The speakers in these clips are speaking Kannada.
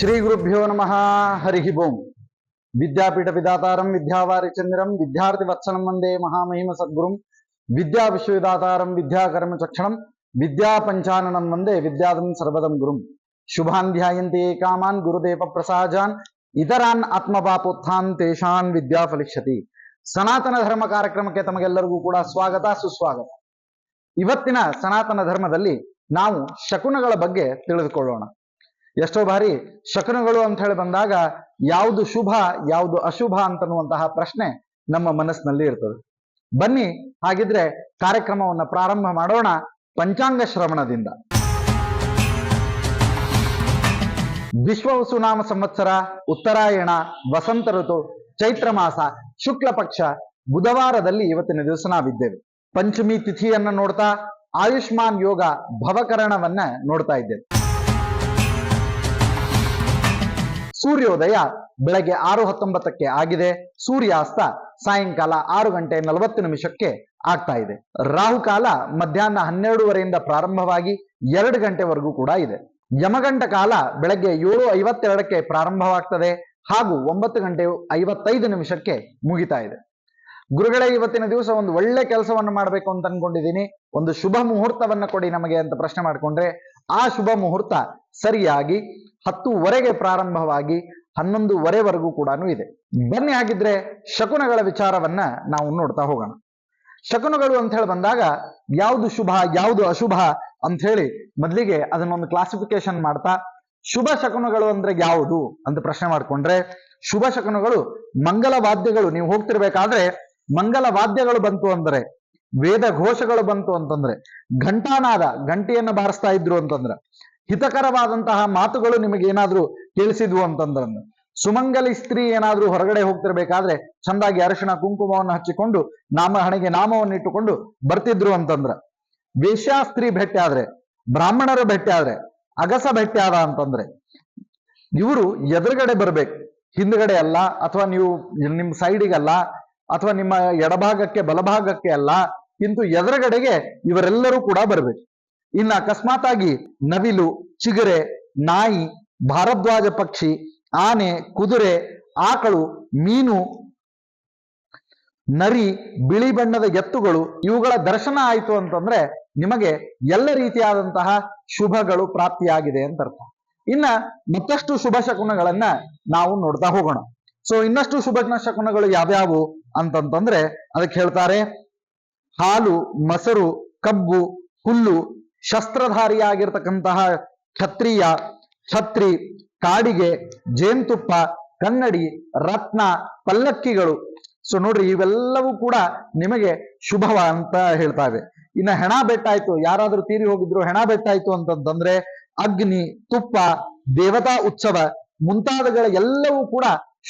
ಶ್ರೀ ಗುರುಭ್ಯೋ ನಮಃ ಹರಿ ಓಂ ವಿದ್ಯಾಪೀಠ ವಿಧಾತಾರಂ ವಿದ್ಯಾವಾರಿ ಚಂದ್ರಂ ವಿದ್ಯಾರ್ಥಿ ವತ್ಸಲಂ ವಂದೇ ಮಹಾಮಹಿಮ ಸದ್ಗುರುಂ ವಿದ್ಯಾ ವಿಶ್ವವಿಧಾತಾರಂ ವಿದ್ಯಾಕರ್ಮ ಚಕ್ಷಣಂ ವಿದ್ಯಾ ಪಂಚಾನನಂ ವಂದೇ ವಿದ್ಯಾದಂ ಸರ್ವದಂ ಗುರುಂ ಶುಭಾನ್ ಧ್ಯಾಯಂತೆ ಕಾಮಾನ್ ಗುರುದೇವ ಪ್ರಸಾಜಾನ್ ಇತರಾನ್ ಆತ್ಮಪಾಪೋತ್ಥಾನ್ ತೇಷಾನ್ ವಿದ್ಯಾ ಫಲಿಷ್ಯತಿ ಸನಾತನ ಧರ್ಮ ಕಾರ್ಯಕ್ರಮಕ್ಕೆ ತಮಗೆಲ್ಲರಿಗೂ ಕೂಡ ಸ್ವಾಗತ, ಸುಸ್ವಾಗತ। ಇವತ್ತಿನ ಸನಾತನ ಧರ್ಮದಲ್ಲಿ ನಾವು ಶಕುನಗಳ ಬಗ್ಗೆ ತಿಳಿದುಕೊಳ್ಳೋಣ। ಎಷ್ಟೋ ಬಾರಿ ಶಕುನಗಳು ಅಂತ ಹೇಳಿ ಬಂದಾಗ ಯಾವುದು ಶುಭ, ಯಾವುದು ಅಶುಭ ಅಂತನ್ನುವಂತಹ ಪ್ರಶ್ನೆ ನಮ್ಮ ಮನಸ್ಸಿನಲ್ಲಿ ಇರ್ತದೆ. ಬನ್ನಿ, ಹಾಗಿದ್ರೆ ಕಾರ್ಯಕ್ರಮವನ್ನ ಪ್ರಾರಂಭ ಮಾಡೋಣ ಪಂಚಾಂಗ ಶ್ರವಣದಿಂದ. ವಿಶ್ವವಸುನಾಮ ಸಂವತ್ಸರ, ಉತ್ತರಾಯಣ, ವಸಂತ ಋತು, ಚೈತ್ರ ಮಾಸ, ಶುಕ್ಲ ಪಕ್ಷ, ಬುಧವಾರದಲ್ಲಿ ಇವತ್ತಿನ ದಿವಸ ನಾವಿದ್ದೇವೆ. ಪಂಚಮಿ ತಿಥಿಯನ್ನ ನೋಡ್ತಾ, ಆಯುಷ್ಮಾನ್ ಯೋಗ ಭವಕರಣವನ್ನ ನೋಡ್ತಾ ಇದ್ದೇವೆ. ಸೂರ್ಯೋದಯ ಬೆಳಗ್ಗೆ ಆರು ಹತ್ತೊಂಬತ್ತಕ್ಕೆ ಆಗಿದೆ. ಸೂರ್ಯಾಸ್ತ ಸಾಯಂಕಾಲ ಆರು ಗಂಟೆ ನಲವತ್ತು ನಿಮಿಷಕ್ಕೆ ಆಗ್ತಾ ಇದೆ. ರಾಹುಕಾಲ ಮಧ್ಯಾಹ್ನ ಹನ್ನೆರಡುವರೆಯಿಂದ ಪ್ರಾರಂಭವಾಗಿ ಎರಡು ಗಂಟೆವರೆಗೂ ಕೂಡ ಇದೆ. ಯಮಗಂಟ ಕಾಲ ಬೆಳಗ್ಗೆ ಏಳು ಐವತ್ತೆರಡಕ್ಕೆ ಪ್ರಾರಂಭವಾಗ್ತದೆ ಹಾಗೂ ಒಂಬತ್ತು ಗಂಟೆ ಐವತ್ತೈದು ನಿಮಿಷಕ್ಕೆ ಮುಗಿತಾ ಇದೆ. ಗುರುಗಳೇ, ಇವತ್ತಿನ ದಿವಸ ಒಂದು ಒಳ್ಳೆ ಕೆಲಸವನ್ನು ಮಾಡಬೇಕು ಅಂತ ಅನ್ಕೊಂಡಿದ್ದೀನಿ. ಒಂದು ಶುಭ ಮುಹೂರ್ತವನ್ನ ಕೊಡಿ ನಮಗೆ ಅಂತ ಪ್ರಶ್ನೆ ಮಾಡ್ಕೊಂಡ್ರೆ, ಆ ಶುಭ ಮುಹೂರ್ತ ಸರಿಯಾಗಿ ಹತ್ತುವರೆಗೆ ಪ್ರಾರಂಭವಾಗಿ ಹನ್ನೊಂದುವರೆವರೆಗೂ ಕೂಡ ಇದೆ. ಬನ್ನಿ ಹಾಗಿದ್ರೆ ಶಕುನಗಳ ವಿಚಾರವನ್ನ ನಾವು ನೋಡ್ತಾ ಹೋಗೋಣ. ಶಕುನಗಳು ಅಂತ ಹೇಳಿ ಬಂದಾಗ ಯಾವುದು ಶುಭ, ಯಾವುದು ಅಶುಭ ಅಂತ ಹೇಳಿ ಮೊದಲಿಗೆ ಅದನ್ನೊಂದು ಕ್ಲಾಸಿಫಿಕೇಶನ್ ಮಾಡ್ತಾ, ಶುಭ ಶಕುನಗಳು ಅಂದ್ರೆ ಯಾವುದು ಅಂತ ಪ್ರಶ್ನೆ ಮಾಡ್ಕೊಂಡ್ರೆ, ಶುಭ ಶಕುನಗಳು ಮಂಗಲ ವಾದ್ಯಗಳು. ನೀವು ಹೋಗ್ತಿರ್ಬೇಕಾದ್ರೆ ಮಂಗಲ ವಾದ್ಯಗಳು ಬಂತು ಅಂದ್ರೆ, ವೇದ ಘೋಷಗಳು ಬಂತು ಅಂತಂದ್ರೆ, ಘಂಟಾನಾದ, ಘಂಟೆಯನ್ನು ಬಾರಿಸ್ತಾ ಇದ್ರು ಅಂತಂದ್ರೆ ಹಿತಕರವಾದಂತಹ ಮಾತುಗಳು ನಿಮಗೆ ಏನಾದ್ರೂ ಕೇಳಿಸಿದ್ವು ಅಂತಂದ್ರೆ ಸುಮಂಗಲಿ ಸ್ತ್ರೀ ಏನಾದ್ರೂ ಹೊರಗಡೆ ಹೋಗ್ತಿರ್ಬೇಕಾದ್ರೆ ಚಂದಾಗಿ ಅರಿಶಿಣ ಕುಂಕುಮವನ್ನು ಹಚ್ಚಿಕೊಂಡು ನಾಮ, ಹಣೆಗೆ ನಾಮವನ್ನು ಇಟ್ಟುಕೊಂಡು ಬರ್ತಿದ್ರು ಅಂತಂದ್ರ. ವೇಶ್ಯಾ ಸ್ತ್ರೀ ಭೇಟಿ ಆದ್ರೆ, ಬ್ರಾಹ್ಮಣರು ಭೇಟಿ ಆದ್ರೆ, ಅಗಸ ಭೇಟಿ ಆದ ಅಂತಂದ್ರೆ, ಇವರು ಎದುರುಗಡೆ ಬರ್ಬೇಕು. ಹಿಂದ್ಗಡೆ ಅಲ್ಲ, ಅಥವಾ ನೀವು ನಿಮ್ ಸೈಡಿಗಲ್ಲ, ಅಥವಾ ನಿಮ್ಮ ಎಡಭಾಗಕ್ಕೆ ಬಲಭಾಗಕ್ಕೆ ಅಲ್ಲ, ಇಂತೂ ಎದುರುಗಡೆಗೆ ಇವರೆಲ್ಲರೂ ಕೂಡ ಬರ್ಬೇಕು. ಇನ್ನು ಅಕಸ್ಮಾತ್ ಆಗಿ ನವಿಲು, ಚಿಗರೆ, ನಾಯಿ, ಭಾರದ್ವಾಜ ಪಕ್ಷಿ, ಆನೆ, ಕುದುರೆ, ಆಕಳು, ಮೀನು, ನರಿ, ಬಿಳಿ ಬಣ್ಣದ ಎತ್ತುಗಳು ಇವುಗಳ ದರ್ಶನ ಆಯಿತು ಅಂತಂದ್ರೆ ನಿಮಗೆ ಎಲ್ಲ ರೀತಿಯಾದಂತಹ ಶುಭಗಳು ಪ್ರಾಪ್ತಿಯಾಗಿದೆ ಅಂತ ಅರ್ಥ. ಇನ್ನ ಮತ್ತಷ್ಟು ಶುಭ ಶಕುನಗಳನ್ನ ನಾವು ನೋಡ್ತಾ ಹೋಗೋಣ. ಸೊ ಇನ್ನಷ್ಟು ಶುಭ ಶಕುನಗಳು ಯಾವ್ಯಾವು ಅಂತಂತಂದ್ರೆ ಅದಕ್ಕೆ ಹೇಳ್ತಾರೆ ಹಾಲು, ಮೊಸರು, ಕಬ್ಬು, ಹುಲ್ಲು ಶಸ್ತ್ರಧಾರಿಯಾಗಿರ್ತಕ್ಕಂತಹ ಕ್ಷತ್ರಿಯ, ಛತ್ರಿ, ಕಾಡಿಗೆ, ಜೇನ್ತುಪ್ಪ, ಕನ್ನಡಿ, ರತ್ನ, ಪಲ್ಲಕ್ಕಿಗಳು. ಸೊ ನೋಡ್ರಿ, ಇವೆಲ್ಲವೂ ಕೂಡ ನಿಮಗೆ ಶುಭವ ಅಂತ ಹೇಳ್ತಾವೆ ಇನ್ನ ಹೆಣ ಬೆಟ್ಟಾಯ್ತು, ಯಾರಾದ್ರೂ ತೀರಿ ಹೋಗಿದ್ರು, ಹೆಣ ಬೆಟ್ಟಾಯ್ತು ಅಂತಂತಂದ್ರೆ ಅಗ್ನಿ, ತುಪ್ಪ, ದೇವತಾ ಉತ್ಸವ ಮುಂತಾದಗಳ ಎಲ್ಲವೂ ಕೂಡ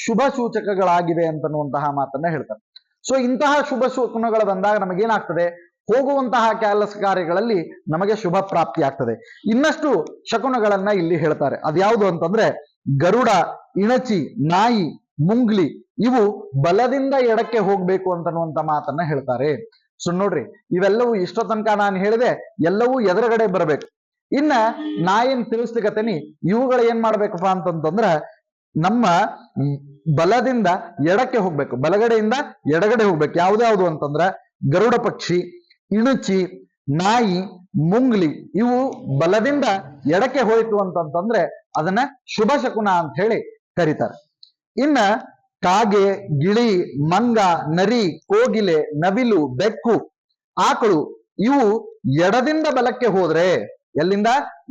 ಶುಭ ಸೂಚಕಗಳಾಗಿವೆ ಅಂತನ್ನುವಂತಹ ಮಾತನ್ನ ಹೇಳ್ತಾರೆ. ಸೊ ಇಂತಹ ಶುಭ ಶಕುನಗಳು ಬಂದಾಗ ನಮಗೇನಾಗ್ತದೆ? ಹೋಗುವಂತಹ ಕೆಲಸ ಕಾರ್ಯಗಳಲ್ಲಿ ನಮಗೆ ಶುಭ ಪ್ರಾಪ್ತಿ ಆಗ್ತದೆ. ಇನ್ನಷ್ಟು ಶಕುನಗಳನ್ನ ಇಲ್ಲಿ ಹೇಳ್ತಾರೆ. ಅದ್ಯಾವುದು ಅಂತಂದ್ರೆ ಗರುಡ, ಇಣಚಿ, ನಾಯಿ, ಮುಂಗ್ಲಿ ಇವು ಬಲದಿಂದ ಎಡಕ್ಕೆ ಹೋಗ್ಬೇಕು ಅಂತನ್ನುವಂತ ಮಾತನ್ನ ಹೇಳ್ತಾರೆ. ಸೊ ನೋಡ್ರಿ, ಇವೆಲ್ಲವೂ ಇಷ್ಟೋ ತನಕ ನಾನು ಹೇಳಿದೆ, ಎಲ್ಲವೂ ಎದುರುಗಡೆ ಬರಬೇಕು. ಇನ್ನ ನಾ ಏನ್ ತಿಳಿಸ್ಲಿಕತ್ತೇನಿ, ಇವುಗಳು ಏನ್ ಮಾಡ್ಬೇಕಪ್ಪ ಅಂತಂತಂದ್ರ ನಮ್ಮ ಬಲದಿಂದ ಎಡಕ್ಕೆ ಹೋಗ್ಬೇಕು. ಬಲಗಡೆಯಿಂದ ಎಡಗಡೆ ಹೋಗ್ಬೇಕು. ಯಾವ್ದ್ಯಾವ್ದು ಅಂತಂದ್ರ ಗರುಡ ಪಕ್ಷಿ ಇಣುಚಿ, ನಾಯಿ, ಮುಂಗ್ಲಿ ಇವು ಬಲದಿಂದ ಎಡಕ್ಕೆ ಹೋಯಿತು ಅಂತಂತಂದ್ರೆ ಅದನ್ನ ಶುಭ ಶಕುನ ಅಂತ ಹೇಳಿ ಕರೀತಾರೆ. ಇನ್ನ ಕಾಗೆ, ಗಿಳಿ, ಮಂಗ, ನರಿ, ಕೋಗಿಲೆ, ನವಿಲು, ಬೆಕ್ಕು, ಆಕಳು ಇವು ಎಡದಿಂದ ಬಲಕ್ಕೆ ಹೋದ್ರೆ ಎಲ್ಲಿಂದ?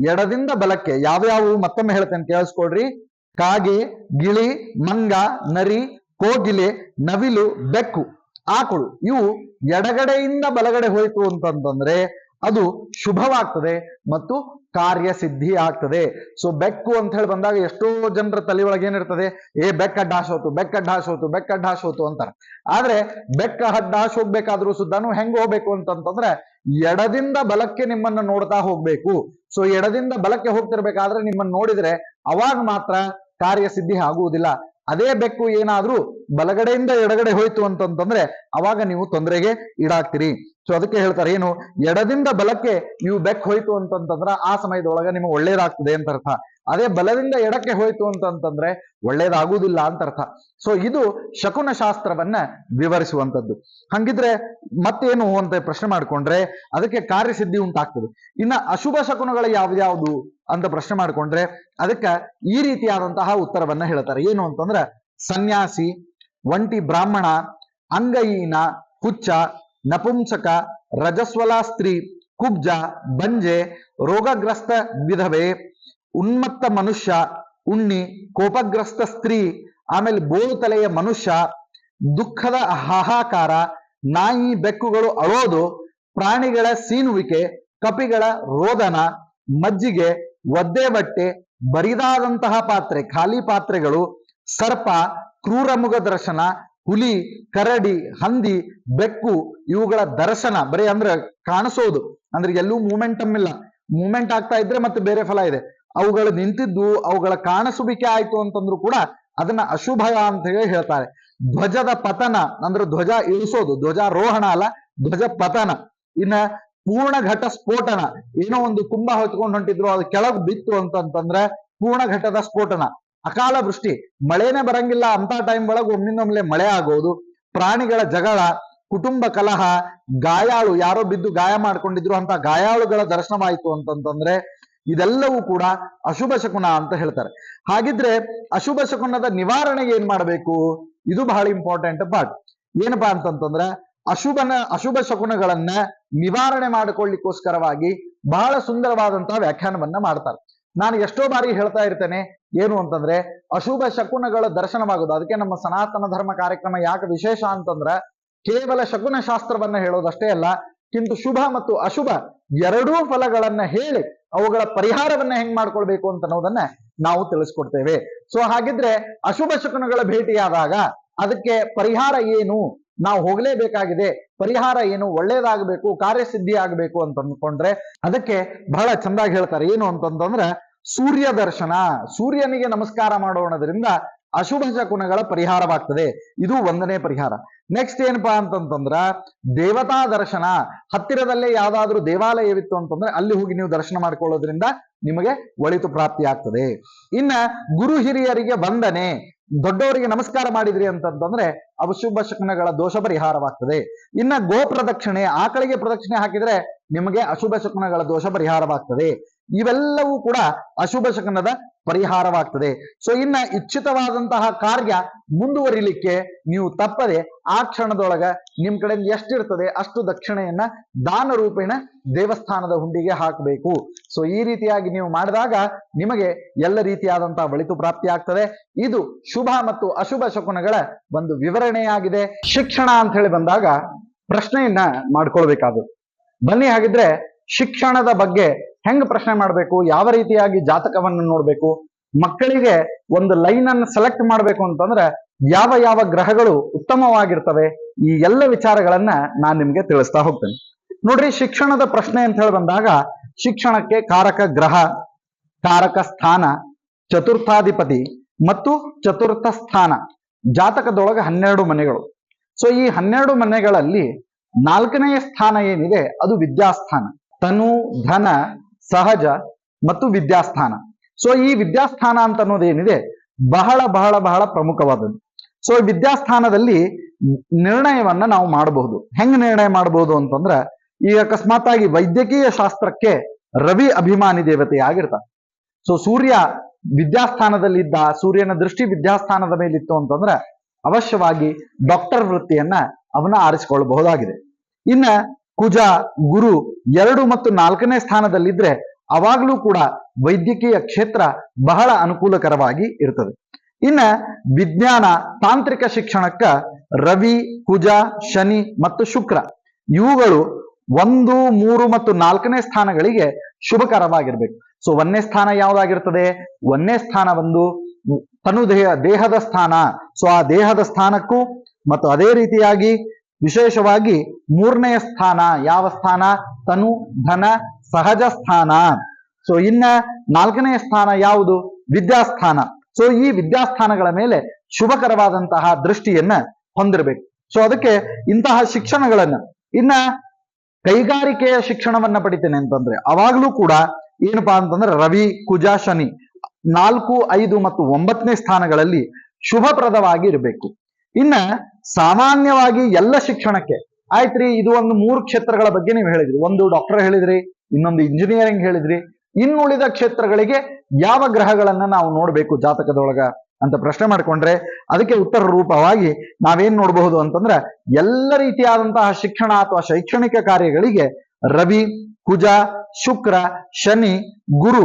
ಎಡದಿಂದ ಬಲಕ್ಕೆ. ಯಾವ್ಯಾವು? ಮತ್ತೊಮ್ಮೆ ಹೇಳ್ತೇನೆ ಕೇಳಿಸ್ಕೊಡ್ರಿ. ಕಾಗೆ, ಗಿಳಿ, ಮಂಗ, ನರಿ, ಕೋಗಿಲೆ, ನವಿಲು, ಬೆಕ್ಕು. ಆಕಳು ಇವು ಎಡಗಡೆಯಿಂದ ಬಲಗಡೆ ಹೋಯಿತು ಅಂತಂತಂದ್ರೆ ಅದು ಶುಭವಾಗ್ತದೆ ಮತ್ತು ಕಾರ್ಯಸಿದ್ಧಿ ಆಗ್ತದೆ. ಸೊ ಬೆಕ್ಕು ಅಂತ ಹೇಳಿ ಬಂದಾಗ ಎಷ್ಟೋ ಜನರ ತಲೆ ಒಳಗೆ ಏನಿರ್ತದೆ? ಏ, ಬೆಕ್ಕ ಡಾಶ್ ಹೋತು ಬೆಕ್ಕ ಡಾಶ್ ಹೋತು ಬೆಕ್ಕ ಡಾಶ್ ಹೋತು ಅಂತಾರೆ. ಆದ್ರೆ ಬೆಕ್ಕ ಅಡ್ಡಾಶ್ ಹೋಗ್ಬೇಕಾದ್ರೂ ಸುದ್ದಾನು ಹೆಂಗ್ ಹೋಗ್ಬೇಕು ಅಂತಂತಂದ್ರೆ ಎಡದಿಂದ ಬಲಕ್ಕೆ ನಿಮ್ಮನ್ನ ನೋಡ್ತಾ ಹೋಗ್ಬೇಕು. ಸೊ ಎಡದಿಂದ ಬಲಕ್ಕೆ ಹೋಗ್ತಿರ್ಬೇಕಾದ್ರೆ ನಿಮ್ಮನ್ನ ನೋಡಿದ್ರೆ ಅವಾಗ ಮಾತ್ರ ಕಾರ್ಯಸಿದ್ಧಿ ಆಗುವುದಿಲ್ಲ. ಅದೇ ಬೆಕ್ಕು ಏನಾದ್ರೂ ಬಲಗಡೆಯಿಂದ ಎಡಗಡೆ ಹೋಯ್ತು ಅಂತಂತಂದ್ರೆ ಅವಾಗ ನೀವು ತೊಂದರೆಗೆ ಈಡಾಗ್ತೀರಿ. ಸೊ ಅದಕ್ಕೆ ಹೇಳ್ತಾರೆ, ಏನು, ಎಡದಿಂದ ಬಲಕ್ಕೆ ನೀವು ಬೆಕ್ ಹೋಯ್ತು ಅಂತಂತಂದ್ರೆ ಆ ಸಮಯದೊಳಗೆ ನಿಮಗೆ ಒಳ್ಳೇದಾಗ್ತದೆ ಅಂತ ಅರ್ಥ. ಅದೇ ಬಲದಿಂದ ಎಡಕ್ಕೆ ಹೋಯ್ತು ಅಂತಂತಂದ್ರೆ ಒಳ್ಳೇದಾಗುವುದಿಲ್ಲ ಅಂತ ಅರ್ಥ. ಸೊ ಇದು ಶಕುನ ಶಾಸ್ತ್ರವನ್ನ ವಿವರಿಸುವಂತದ್ದು ಹಂಗಿದ್ರೆ ಮತ್ತೇನು ಅಂತ ಪ್ರಶ್ನೆ ಮಾಡ್ಕೊಂಡ್ರೆ, ಅದಕ್ಕೆ ಕಾರ್ಯಸಿದ್ಧಿ ಉಂಟಾಗ್ತದೆ. ಇನ್ನ ಅಶುಭ ಶಕುನಗಳು ಯಾವ್ದ್ಯಾವ್ದು ಅಂತ ಪ್ರಶ್ನೆ ಮಾಡ್ಕೊಂಡ್ರೆ, ಅದಕ್ಕೆ ಈ ರೀತಿಯಾದಂತಹ ಉತ್ತರವನ್ನ ಹೇಳ್ತಾರೆ. ಏನು ಅಂತಂದ್ರೆ, ಸನ್ಯಾಸಿ, ಒಂಟಿ ಬ್ರಾಹ್ಮಣ, ಅಂಗಹೀನ, ಹುಚ್ಚ ನಪುಂಸಕ, ರಜಸ್ವಲ ಸ್ತ್ರೀ, ಕುಬ್ಜ, ಬಂಜೆ, ರೋಗಗ್ರಸ್ತ ವಿಧವೆ, ಉನ್ಮತ್ತ ಮನುಷ್ಯ, ಉಣ್ಣಿ, ಕೋಪಗ್ರಸ್ತ ಸ್ತ್ರೀ, ಆಮೇಲೆ ಬೋಳು ಮನುಷ್ಯ, ದುಃಖದ ಹಾಹಾಕಾರ, ನಾಯಿ ಬೆಕ್ಕುಗಳು ಅಳೋದು, ಪ್ರಾಣಿಗಳ ಸೀನುವಿಕೆ, ಕಪಿಗಳ ರೋದನ, ಮಜ್ಜಿಗೆ, ಒದ್ದೆ ಬಟ್ಟೆ, ಬರಿದಾದಂತಹ ಪಾತ್ರೆ, ಖಾಲಿ ಪಾತ್ರೆಗಳು, ಸರ್ಪ, ಕ್ರೂರಮುಗ ದರ್ಶನ ಹುಲಿ, ಕರಡಿ, ಹಂದಿ, ಬೆಕ್ಕು ಇವುಗಳ ದರ್ಶನ. ಬರೀ ಅಂದ್ರೆ ಕಾಣಿಸೋದು. ಅಂದ್ರೆ ಎಲ್ಲೂ ಮೂಮೆಂಟಮ್ ಇಲ್ಲ. ಮೂಮೆಂಟ್ ಆಗ್ತಾ ಇದ್ರೆ ಮತ್ತೆ ಬೇರೆ ಫಲ ಇದೆ. ಅವುಗಳು ನಿಂತಿದ್ದು, ಅವುಗಳ ಕಾಣಿಸುವಿಕೆ ಆಯ್ತು ಅಂತಂದ್ರು ಕೂಡ ಅದನ್ನ ಅಶುಭಯ ಅಂತ ಹೇಳಿ ಹೇಳ್ತಾರೆ. ಧ್ವಜದ ಪತನ, ಅಂದ್ರೆ ಧ್ವಜ ಇಳಿಸೋದು. ಧ್ವಜಾರೋಹಣ ಅಲ್ಲ, ಧ್ವಜ ಪತನ. ಇನ್ನ ಪೂರ್ಣ ಘಟ ಸ್ಫೋಟನ. ಏನೋ ಒಂದು ಕುಂಭ ಹೊತ್ಕೊಂಡು ಹೊಂಟಿದ್ರು, ಅದು ಕೆಳಗ್ ಬಿತ್ತು ಅಂತಂತಂದ್ರೆ ಪೂರ್ಣ ಘಟದ ಸ್ಫೋಟನ. ಅಕಾಲ ವೃಷ್ಟಿ. ಮಳೆನೇ ಬರಂಗಿಲ್ಲ ಅಂತ ಟೈಮ್ ಒಳಗೆ ಒಮ್ಮಿಂದೊಮ್ಮೆ ಮಳೆ ಆಗೋದು. ಪ್ರಾಣಿಗಳ ಜಗಳ, ಕುಟುಂಬ ಕಲಹ, ಗಾಯಾಳು, ಯಾರೋ ಬಿದ್ದು ಗಾಯ ಮಾಡ್ಕೊಂಡಿದ್ರು ಅಂತ ಗಾಯಾಳುಗಳ ದರ್ಶನವಾಯಿತು ಅಂತಂತಂದ್ರೆ ಇದೆಲ್ಲವೂ ಕೂಡ ಅಶುಭ ಶಕುನ ಅಂತ ಹೇಳ್ತಾರೆ. ಹಾಗಿದ್ರೆ ಅಶುಭ ಶಕುನದ ನಿವಾರಣೆಗೆ ಏನ್ ಮಾಡಬೇಕು? ಇದು ಬಹಳ ಇಂಪಾರ್ಟೆಂಟ್ ಪಾರ್ಟ್ ಏನಪ್ಪಾ ಅಂತಂತಂದ್ರೆ ಅಶುಭನ, ಅಶುಭ ಶಕುನಗಳನ್ನ ನಿವಾರಣೆ ಮಾಡಿಕೊಳ್ಳಿಕ್ಕೋಸ್ಕರವಾಗಿ ಬಹಳ ಸುಂದರವಾದಂತಹ ವ್ಯಾಖ್ಯಾನವನ್ನ ಮಾಡ್ತಾರೆ. ನಾನು ಎಷ್ಟೋ ಬಾರಿ ಹೇಳ್ತಾ ಇರ್ತೇನೆ, ಏನು ಅಂತಂದ್ರೆ, ಅಶುಭ ಶಕುನಗಳ ದರ್ಶನವಾಗುವುದು ಅದಕ್ಕೆ ನಮ್ಮ ಸನಾತನ ಧರ್ಮ ಕಾರ್ಯಕ್ರಮ ಯಾಕೆ ವಿಶೇಷ ಅಂತಂದ್ರೆ, ಕೇವಲ ಶಕುನ ಶಾಸ್ತ್ರವನ್ನ ಹೇಳೋದಷ್ಟೇ ಅಲ್ಲ, ಕಿಂತು ಶುಭ ಮತ್ತು ಅಶುಭ ಎರಡೂ ಫಲಗಳನ್ನ ಹೇಳಿ, ಅವುಗಳ ಪರಿಹಾರವನ್ನ ಹೆಂಗ್ ಮಾಡ್ಕೊಳ್ಬೇಕು ಅಂತ ಅನ್ನೋದನ್ನ ನಾವು ತಿಳಿಸ್ಕೊಡ್ತೇವೆ. ಸೊ ಹಾಗಿದ್ರೆ ಅಶುಭ ಶಕುನಗಳ ಭೇಟಿಯಾದಾಗ, ಅದಕ್ಕೆ ಪರಿಹಾರ ಏನು? ನಾವು ಹೋಗ್ಲೇಬೇಕಾಗಿದೆ. ಪರಿಹಾರ ಏನು ಒಳ್ಳೇದಾಗಬೇಕು, ಕಾರ್ಯಸಿದ್ಧಿ ಆಗಬೇಕು ಅಂತ ಅಂದ್ಕೊಂಡ್ರೆ ಅದಕ್ಕೆ ಬಹಳ ಚಂದಾಗಿ ಹೇಳ್ತಾರೆ. ಏನು ಅಂತಂದ್ರೆ ಸೂರ್ಯ ದರ್ಶನ. ಸೂರ್ಯನಿಗೆ ನಮಸ್ಕಾರ ಮಾಡೋಣದ್ರಿಂದ ಅಶುಭ ಶಕುನಗಳ ಪರಿಹಾರವಾಗ್ತದೆ. ಇದು ಒಂದನೇ ಪರಿಹಾರ. ನೆಕ್ಸ್ಟ್ ಏನಪ್ಪಾ ಅಂತಂತಂದ್ರ ದೇವತಾ ದರ್ಶನ. ಹತ್ತಿರದಲ್ಲೇ ಯಾವ್ದಾದ್ರೂ ದೇವಾಲಯವಿತ್ತು ಅಂತಂದ್ರೆ ಅಲ್ಲಿ ಹೋಗಿ ನೀವು ದರ್ಶನ ಮಾಡ್ಕೊಳ್ಳೋದ್ರಿಂದ ನಿಮಗೆ ಒಳಿತು ಪ್ರಾಪ್ತಿ ಆಗ್ತದೆ. ಇನ್ನ ಗುರು ಹಿರಿಯರಿಗೆ ವಂದನೆ. ದೊಡ್ಡವರಿಗೆ ನಮಸ್ಕಾರ ಮಾಡಿದ್ರಿ ಅಂತಂತಂದ್ರೆ ಅಶುಭ ಶಕುನಗಳ ದೋಷ ಪರಿಹಾರವಾಗ್ತದೆ. ಇನ್ನ ಗೋ ಪ್ರದಕ್ಷಿಣೆ ಆಕಳಿಗೆ ಪ್ರದಕ್ಷಿಣೆ ಹಾಕಿದ್ರೆ ನಿಮಗೆ ಅಶುಭ ಶಕುನಗಳ ದೋಷ ಪರಿಹಾರವಾಗ್ತದೆ. ಇವೆಲ್ಲವೂ ಕೂಡ ಅಶುಭ ಶಕುನದ ಪರಿಹಾರವಾಗ್ತದೆ. ಸೊ ಇನ್ನ ಇಚ್ಛಿತವಾದಂತಹ ಕಾರ್ಯ ಮುಂದುವರಿಲಿಕ್ಕೆ ನೀವು ತಪ್ಪದೆ ಆ ಕ್ಷಣದೊಳಗ ನಿಮ್ ಕಡೆಯಿಂದ ಎಷ್ಟಿರ್ತದೆ ಅಷ್ಟು ದಕ್ಷಿಣೆಯನ್ನ ದಾನ ರೂಪೇಣ ದೇವಸ್ಥಾನದ ಹುಂಡಿಗೆ ಹಾಕಬೇಕು. ಸೊ ಈ ರೀತಿಯಾಗಿ ನೀವು ಮಾಡಿದಾಗ ನಿಮಗೆ ಎಲ್ಲ ರೀತಿಯಾದಂತಹ ಒಳಿತು ಪ್ರಾಪ್ತಿ ಆಗ್ತದೆ ಇದು ಶುಭ ಮತ್ತು ಅಶುಭ ಶಕುನಗಳ ಒಂದು ವಿವರಣೆಯಾಗಿದೆ ಶಿಕ್ಷಣ ಅಂತ ಹೇಳಿ ಬಂದಾಗ ಪ್ರಶ್ನೆಯನ್ನ ಮಾಡ್ಕೊಳ್ಬೇಕಾದ್ರು. ಬನ್ನಿ ಹಾಗಿದ್ರೆ ಶಿಕ್ಷಣದ ಬಗ್ಗೆ ಹೆಂಗ್ ಪ್ರಶ್ನೆ ಮಾಡಬೇಕು, ಯಾವ ರೀತಿಯಾಗಿ ಜಾತಕವನ್ನು ನೋಡ್ಬೇಕು, ಮಕ್ಕಳಿಗೆ ಒಂದು ಲೈನ್ ಅನ್ನು ಸೆಲೆಕ್ಟ್ ಮಾಡಬೇಕು ಅಂತಂದ್ರೆ ಯಾವ ಯಾವ ಗ್ರಹಗಳು ಉತ್ತಮವಾಗಿರ್ತವೆ, ಈ ಎಲ್ಲ ವಿಚಾರಗಳನ್ನ ನಾನ್ ನಿಮ್ಗೆ ತಿಳಿಸ್ತಾ ಹೋಗ್ತೇನೆ. ನೋಡ್ರಿ ಶಿಕ್ಷಣದ ಪ್ರಶ್ನೆ ಅಂತ ಹೇಳಿ ಬಂದಾಗ ಶಿಕ್ಷಣಕ್ಕೆ ಕಾರಕ ಗ್ರಹ, ಕಾರಕ ಸ್ಥಾನ, ಚತುರ್ಥಾಧಿಪತಿ ಮತ್ತು ಚತುರ್ಥ ಸ್ಥಾನ. ಜಾತಕದೊಳಗೆ ಹನ್ನೆರಡು ಮನೆಗಳು. ಸೊ ಈ ಹನ್ನೆರಡು ಮನೆಗಳಲ್ಲಿ ನಾಲ್ಕನೆಯ ಸ್ಥಾನ ಏನಿದೆ? ಅದು ವಿದ್ಯಾಸ್ಥಾನ. ತನು, ಧನ, ಸಹಜ ಮತ್ತು ವಿದ್ಯಾಸ್ಥಾನ. ಸೊ ಈ ವಿದ್ಯಾಸ್ಥಾನ ಅಂತ ಅನ್ನೋದೇನಿದೆ ಬಹಳ ಬಹಳ ಬಹಳ ಪ್ರಮುಖವಾದದ್ದು. ಸೊ ವಿದ್ಯಾಸ್ಥಾನದಲ್ಲಿ ನಿರ್ಣಯವನ್ನ ನಾವು ಮಾಡಬಹುದು. ಹೆಂಗ್ ನಿರ್ಣಯ ಮಾಡಬಹುದು ಅಂತಂದ್ರ, ಈ ಅಕಸ್ಮಾತ್ ಆಗಿ ವೈದ್ಯಕೀಯ ಶಾಸ್ತ್ರಕ್ಕೆ ರವಿ ಅಭಿಮಾನಿ ದೇವತೆ ಆಗಿರ್ತಾನೆ ಸೊ ಸೂರ್ಯ ವಿದ್ಯಾಸ್ಥಾನದಲ್ಲಿದ್ದ, ಸೂರ್ಯನ ದೃಷ್ಟಿ ವಿದ್ಯಾಸ್ಥಾನದ ಮೇಲಿತ್ತು ಅಂತಂದ್ರೆ ಅವಶ್ಯವಾಗಿ ಡಾಕ್ಟರ್ ವೃತ್ತಿಯನ್ನ ಅವನ ಆರಿಸಿಕೊಳ್ಳಬಹುದಾಗಿದೆ. ಇನ್ನ ಕುಜ, ಗುರು ಎರಡು ಮತ್ತು ನಾಲ್ಕನೇ ಸ್ಥಾನದಲ್ಲಿದ್ರೆ ಅವಾಗ್ಲೂ ಕೂಡ ವೈದ್ಯಕೀಯ ಕ್ಷೇತ್ರ ಬಹಳ ಅನುಕೂಲಕರವಾಗಿ ಇರ್ತದೆ. ಇನ್ನ ವಿಜ್ಞಾನ, ತಾಂತ್ರಿಕ ಶಿಕ್ಷಣಕ್ಕ ರವಿ, ಕುಜ, ಶನಿ ಮತ್ತು ಶುಕ್ರ ಇವುಗಳು ಒಂದು, ಮೂರು ಮತ್ತು ನಾಲ್ಕನೇ ಸ್ಥಾನಗಳಿಗೆ ಶುಭಕರವಾಗಿರ್ಬೇಕು. ಸೊ ಒಂದನೇ ಸ್ಥಾನ ಯಾವ್ದಾಗಿರ್ತದೆ? ಒಂದನೇ ಸ್ಥಾನ ಒಂದು ತನು ದೇಹ, ದೇಹದ ಸ್ಥಾನ. ಸೊ ಆ ದೇಹದ ಸ್ಥಾನಕ್ಕೂ ಮತ್ತು ಅದೇ ರೀತಿಯಾಗಿ ವಿಶೇಷವಾಗಿ ಮೂರನೆಯ ಸ್ಥಾನ ಯಾವ ಸ್ಥಾನ? ತನು ಧನ ಸಹಜ ಸ್ಥಾನ. ಸೊ ಇನ್ನ ನಾಲ್ಕನೆಯ ಸ್ಥಾನ ಯಾವುದು? ವಿದ್ಯಾಸ್ಥಾನ. ಸೊ ಈ ವಿದ್ಯಾಸ್ಥಾನಗಳ ಮೇಲೆ ಶುಭಕರವಾದಂತಹ ದೃಷ್ಟಿಯನ್ನ ಹೊಂದಿರಬೇಕು. ಸೊ ಅದಕ್ಕೆ ಇಂತಹ ಶಿಕ್ಷಣಗಳನ್ನ ಇನ್ನ ಕೈಗಾರಿಕೆಯ ಶಿಕ್ಷಣವನ್ನ ಪಡಿತೇನೆ ಅಂತಂದ್ರೆ ಅವಾಗ್ಲೂ ಕೂಡ ಏನಪ್ಪಾ ಅಂತಂದ್ರೆ ರವಿ, ಕುಜ, ಶನಿ ನಾಲ್ಕು, ಐದು ಮತ್ತು ಒಂಬತ್ತನೇ ಸ್ಥಾನಗಳಲ್ಲಿ ಶುಭಪ್ರದವಾಗಿ ಇರಬೇಕು. ಇನ್ನ ಸಾಮಾನ್ಯವಾಗಿ ಎಲ್ಲ ಶಿಕ್ಷಣಕ್ಕೆ, ಆಯ್ತ್ರಿ ಇದು ಒಂದು ಮೂರು ಕ್ಷೇತ್ರಗಳ ಬಗ್ಗೆ ನೀವು ಹೇಳಿದ್ರಿ. ಒಂದು ಡಾಕ್ಟರ್ ಹೇಳಿದ್ರಿ, ಇನ್ನೊಂದು ಇಂಜಿನಿಯರಿಂಗ್ ಹೇಳಿದ್ರಿ. ಇನ್ನುಳಿದ ಕ್ಷೇತ್ರಗಳಿಗೆ ಯಾವ ಗ್ರಹಗಳನ್ನ ನಾವು ನೋಡ್ಬೇಕು ಜಾತಕದೊಳಗ? ಅಂತ ಪ್ರಶ್ನೆ ಮಾಡ್ಕೊಂಡ್ರೆ ಅದಕ್ಕೆ ಉತ್ತರ ರೂಪವಾಗಿ ನಾವೇನ್ ನೋಡಬಹುದು ಅಂತಂದ್ರೆ ಎಲ್ಲ ರೀತಿಯಾದಂತಹ ಶಿಕ್ಷಣ ಅಥವಾ ಶೈಕ್ಷಣಿಕ ಕಾರ್ಯಗಳಿಗೆ ರವಿ, ಕುಜ, ಶುಕ್ರ, ಶನಿ, ಗುರು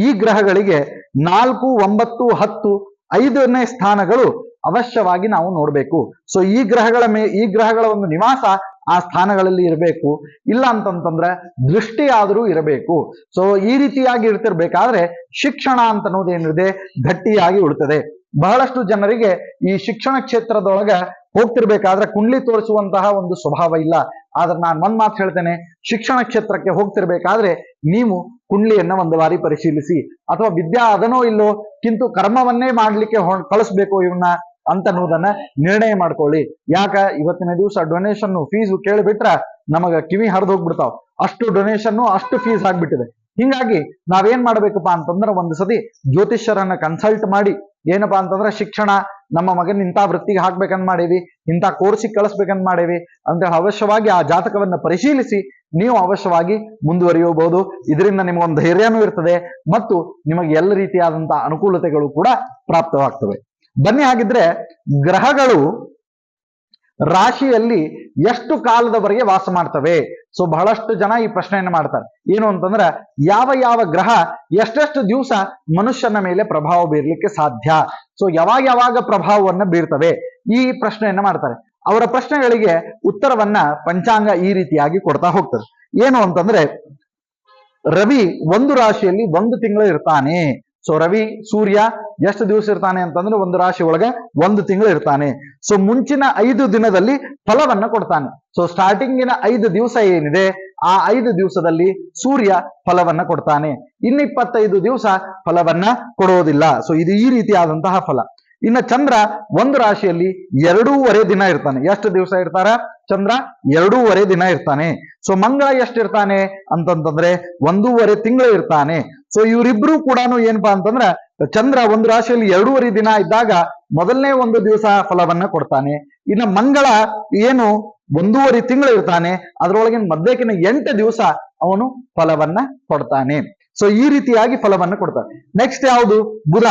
ಈ ಗ್ರಹಗಳಿಗೆ ನಾಲ್ಕು, ಒಂಬತ್ತು, ಹತ್ತು, ಐದನೇ ಸ್ಥಾನಗಳು ಅವಶ್ಯವಾಗಿ ನಾವು ನೋಡಬೇಕು. ಸೊ ಈ ಗ್ರಹಗಳ ಮೇ, ಈ ಗ್ರಹಗಳ ಒಂದು ನಿವಾಸ ಆ ಸ್ಥಾನಗಳಲ್ಲಿ ಇರಬೇಕು. ಇಲ್ಲ ಅಂತಂತಂದ್ರೆ ದೃಷ್ಟಿ ಆದರೂ ಇರಬೇಕು. ಸೊ ಈ ರೀತಿಯಾಗಿ ಇರ್ತಿರ್ಬೇಕಾದ್ರೆ ಶಿಕ್ಷಣ ಅಂತ ಅನ್ನೋದೇನಿದೆ ಗಟ್ಟಿಯಾಗಿ ಉಳ್ತದೆ. ಬಹಳಷ್ಟು ಜನರಿಗೆ ಈ ಶಿಕ್ಷಣ ಕ್ಷೇತ್ರದೊಳಗ ಹೋಗ್ತಿರ್ಬೇಕಾದ್ರೆ ಕುಂಡ್ಲಿ ತೋರಿಸುವಂತಹ ಒಂದು ಸ್ವಭಾವ ಇಲ್ಲ. ಆದ್ರೆ ನಾನು ಒಂದ್ ಮಾತು ಹೇಳ್ತೇನೆ, ಶಿಕ್ಷಣ ಕ್ಷೇತ್ರಕ್ಕೆ ಹೋಗ್ತಿರ್ಬೇಕಾದ್ರೆ ನೀವು ಕುಂಡ್ಲಿಯನ್ನ ಒಂದು ಬಾರಿ ಪರಿಶೀಲಿಸಿ. ಅಥವಾ ವಿದ್ಯಾ ಅದನೋ ಇಲ್ಲೋ, ಕಿಂತು ಕರ್ಮವನ್ನೇ ಮಾಡ್ಲಿಕ್ಕೆ ಕಳಿಸ್ಬೇಕು ಇವನ್ನ ಅಂತ ಅನ್ನೋದನ್ನ ನಿರ್ಣಯ ಮಾಡ್ಕೊಳ್ಳಿ. ಯಾಕ? ಇವತ್ತಿನ ದಿವಸ ಡೊನೇಷನ್ ಫೀಸ್ ಕೇಳಿಬಿಟ್ರ ನಮಗ ಕಿವಿ ಹರಿದು ಹೋಗ್ಬಿಡ್ತಾವ. ಅಷ್ಟು ಡೊನೇಷನ್ ಅಷ್ಟು ಫೀಸ್ ಆಗ್ಬಿಟ್ಟಿದೆ. ಹಿಂಗಾಗಿ ನಾವೇನ್ ಮಾಡ್ಬೇಕಪ್ಪ ಅಂತಂದ್ರೆ ಒಂದು ಸತಿ ಜ್ಯೋತಿಷ್ಯರನ್ನ ಕನ್ಸಲ್ಟ್ ಮಾಡಿ. ಏನಪ್ಪಾ ಅಂತಂದ್ರೆ ಶಿಕ್ಷಣ, ನಮ್ಮ ಮಗನ್ ಇಂಥ ವೃತ್ತಿಗೆ ಹಾಕ್ಬೇಕಂತ ಮಾಡೇವಿ, ಇಂಥ ಕೋರ್ಸಿಗೆ ಕಳಿಸ್ಬೇಕಂತ ಮಾಡೇವಿ ಅಂತ ಅವಶ್ಯವಾಗಿ ಆ ಜಾತಕವನ್ನ ಪರಿಶೀಲಿಸಿ ನೀವು ಅವಶ್ಯವಾಗಿ ಮುಂದುವರಿಯಬಹುದು. ಇದರಿಂದ ನಿಮಗೊಂದು ಧೈರ್ಯನೂ ಇರ್ತದೆ ಮತ್ತು ನಿಮಗೆ ಎಲ್ಲ ರೀತಿಯಾದಂತಹ ಅನುಕೂಲತೆಗಳು ಕೂಡ ಪ್ರಾಪ್ತವಾಗ್ತವೆ. ಬನ್ನಿ ಹಾಗಿದ್ರೆ ಗ್ರಹಗಳು ರಾಶಿಯಲ್ಲಿ ಎಷ್ಟು ಕಾಲದವರೆಗೆ ವಾಸ ಮಾಡ್ತವೆ? ಸೊ ಬಹಳಷ್ಟು ಜನ ಈ ಪ್ರಶ್ನೆಯನ್ನು ಮಾಡ್ತಾರೆ. ಏನು ಅಂತಂದ್ರೆ, ಯಾವ ಯಾವ ಗ್ರಹ ಎಷ್ಟೆಷ್ಟು ದಿವಸ ಮನುಷ್ಯನ ಮೇಲೆ ಪ್ರಭಾವ ಬೀರ್ಲಿಕ್ಕೆ ಸಾಧ್ಯ? ಸೊ ಯಾವಾಗ ಯಾವಾಗ ಪ್ರಭಾವವನ್ನ ಬೀರ್ತವೆ? ಈ ಪ್ರಶ್ನೆಯನ್ನ ಮಾಡ್ತಾರೆ. ಅವರ ಪ್ರಶ್ನೆಗಳಿಗೆ ಉತ್ತರವನ್ನ ಪಂಚಾಂಗ ಈ ರೀತಿಯಾಗಿ ಕೊಡ್ತಾ ಹೋಗ್ತದೆ. ಏನು ಅಂತಂದ್ರೆ, ರವಿ ಒಂದು ರಾಶಿಯಲ್ಲಿ ಒಂದು ತಿಂಗಳು ಇರ್ತಾನೆ. ಸೊ ರವಿ, ಸೂರ್ಯ ಎಷ್ಟು ದಿವಸ ಇರ್ತಾನೆ ಅಂತಂದ್ರೆ ಒಂದು ರಾಶಿ ಒಳಗೆ ಒಂದು ತಿಂಗಳು ಇರ್ತಾನೆ. ಸೊ ಮುಂಚಿನ ಐದು ದಿನದಲ್ಲಿ ಫಲವನ್ನ ಕೊಡ್ತಾನೆ. ಸೊ ಸ್ಟಾರ್ಟಿಂಗಿನ ಐದು ದಿವಸ ಏನಿದೆ? ಆ ಐದು ದಿವಸದಲ್ಲಿ ಸೂರ್ಯ ಫಲವನ್ನ ಕೊಡ್ತಾನೆ. ಇನ್ನು ಇಪ್ಪತ್ತೈದು ದಿವಸ ಫಲವನ್ನ ಕೊಡೋದಿಲ್ಲ. ಸೊ ಇದು ಈ ರೀತಿಯಾದಂತಹ ಫಲ. ಇನ್ನ ಚಂದ್ರ ಒಂದು ರಾಶಿಯಲ್ಲಿ ಎರಡೂವರೆ ದಿನ ಇರ್ತಾನೆ. ಎಷ್ಟು ದಿವಸ ಇರ್ತಾರ? ಚಂದ್ರ ಎರಡೂವರೆ ದಿನ ಇರ್ತಾನೆ. ಸೊ ಮಂಗಳ ಎಷ್ಟಿರ್ತಾನೆ ಅಂತಂತಂದ್ರೆ ಒಂದೂವರೆ ತಿಂಗಳು ಇರ್ತಾನೆ. ಸೊ ಇವರಿಬ್ರು ಕೂಡ ಏನಪ್ಪಾ ಅಂತಂದ್ರ, ಚಂದ್ರ ಒಂದು ರಾಶಿಯಲ್ಲಿ ಎರಡೂವರೆ ದಿನ ಇದ್ದಾಗ ಮೊದಲನೇ ಒಂದು ದಿವಸ ಫಲವನ್ನ ಕೊಡ್ತಾನೆ. ಇನ್ನು ಮಂಗಳ ಏನು ಒಂದೂವರೆ ತಿಂಗಳು ಇರ್ತಾನೆ. ಅದರೊಳಗಿನ ಮಧ್ಯಕಿನ ಎಂಟು ದಿವಸ ಅವನು ಫಲವನ್ನ ಕೊಡ್ತಾನೆ. ಸೊ ಈ ರೀತಿಯಾಗಿ ಫಲವನ್ನ ಕೊಡ್ತಾನೆ. ನೆಕ್ಸ್ಟ್ ಯಾವುದು? ಬುಧ.